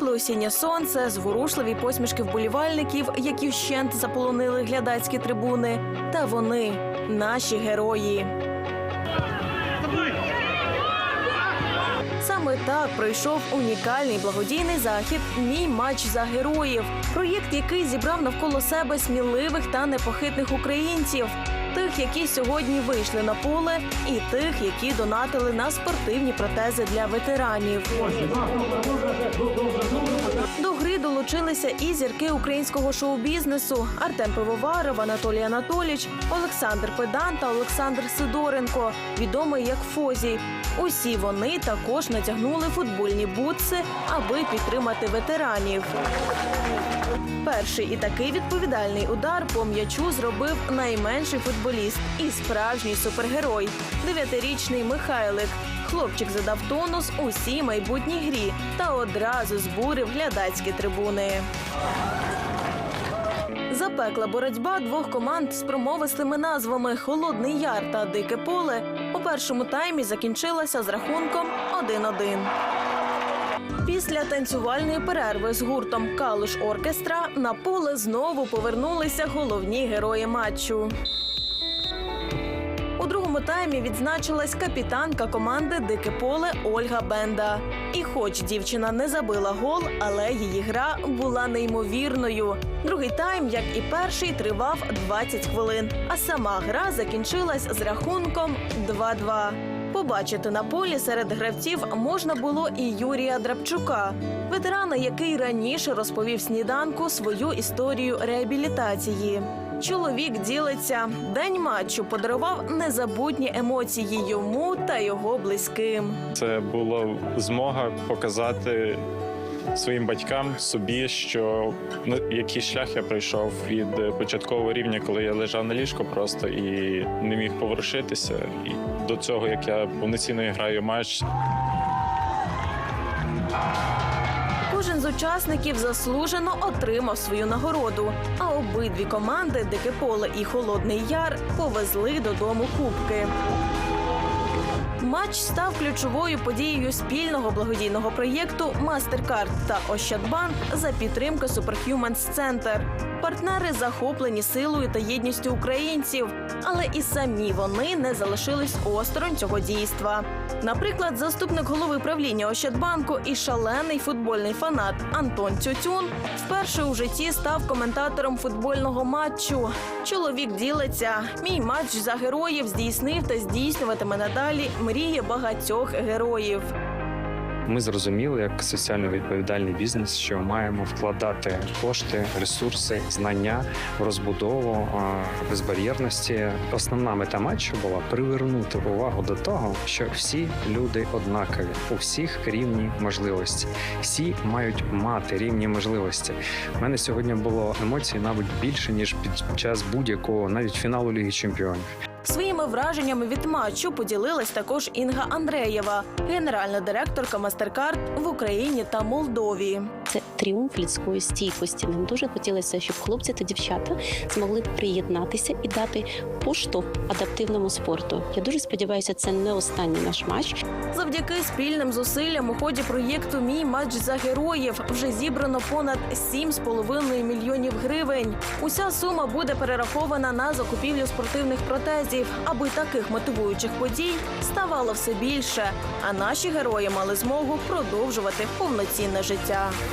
Тепле осіннє сонце, зворушливі посмішки вболівальників, які вщент заполонили глядацькі трибуни. Та вони наші герої. Саме так пройшов унікальний благодійний захід Мій матч за героїв. Проєкт, який зібрав навколо себе сміливих та непохитних українців, тих, які сьогодні вийшли на поле, і тих, які донатили на спортивні протези для ветеранів. До гри долучилися і зірки українського шоу-бізнесу Артем Пивоваров, Анатолій Анатоліч, Олександр Педан та Олександр Сидоренко, відомий як Фозі. Усі вони також натягнули футбольні бутси, аби підтримати ветеранів. Перший і такий відповідальний удар по м'ячу зробив найменший футболіст і справжній супергерой дев'ятирічний Михайлик. Хлопчик задав тонус усій майбутній грі та одразу збурив глядацькі трибуни. Запекла боротьба двох команд з промовистими назвами Холодний Яр та Дике поле у першому таймі закінчилася з рахунком 1-1. Після танцювальної перерви з гуртом Калуш Оркестра на поле знову повернулися головні герої матчу. Таймі відзначилась капітанка команди Дике поле Ольга Бенда. І хоч дівчина не забила гол, але її гра була неймовірною. Другий тайм, як і перший, тривав 20 хвилин. А сама гра закінчилась з рахунком 2-2. Побачити на полі серед гравців можна було і Юрія Драбчука, ветерана, який раніше розповів сніданку свою історію реабілітації. Чоловік ділиться. День матчу подарував незабутні емоції йому та його близьким. Це була змога показати своїм батькам собі, що ну, який шлях я пройшов від початкового рівня, коли я лежав на ліжку просто і не міг поворушитися, і до цього, як я повноцінно граю матч, Кожен з учасників заслужено отримав свою нагороду. А обидві команди Дике поле і Холодний Яр повезли додому кубки. Матч став ключовою подією спільного благодійного проєкту Мастеркард та Ощадбанк за підтримки Superhumans Center. Партнери захоплені силою та єдністю українців, але і самі вони не залишились осторонь цього дійства. Наприклад, заступник голови правління Ощадбанку і шалений футбольний фанат Антон Цютюн вперше у житті став коментатором футбольного матчу. Чоловік ділиться. Мій матч за героїв здійснив та здійснюватиме надалі мрії багатьох героїв. Ми зрозуміли, як соціально відповідальний бізнес, що маємо вкладати кошти, ресурси, знання в розбудову безбар'єрності. Основна мета матчу була привернути увагу до того, що всі люди однакові, у всіх рівні можливості. Всі мають мати рівні можливості. У мене сьогодні було емоцій, мабуть, більше ніж під час будь-якого, навіть фіналу Ліги Чемпіонів. Своїми враженнями від матчу поділилась також Інга Андреєва, генеральна директорка Мастеркард в Україні та Молдові. Це тріумф людської стійкості. Нам дуже хотілося, щоб хлопці та дівчата змогли приєднатися і дати поштовх адаптивному спорту. Я дуже сподіваюся, це не останній наш матч. Завдяки спільним зусиллям у ході проєкту Мій матч за героїв вже зібрано понад 7,5 мільйонів гривень. Уся сума буде перерахована на закупівлю спортивних протезів, аби таких мотивуючих подій ставало все більше. А наші герої мали змогу продовжувати повноцінне життя.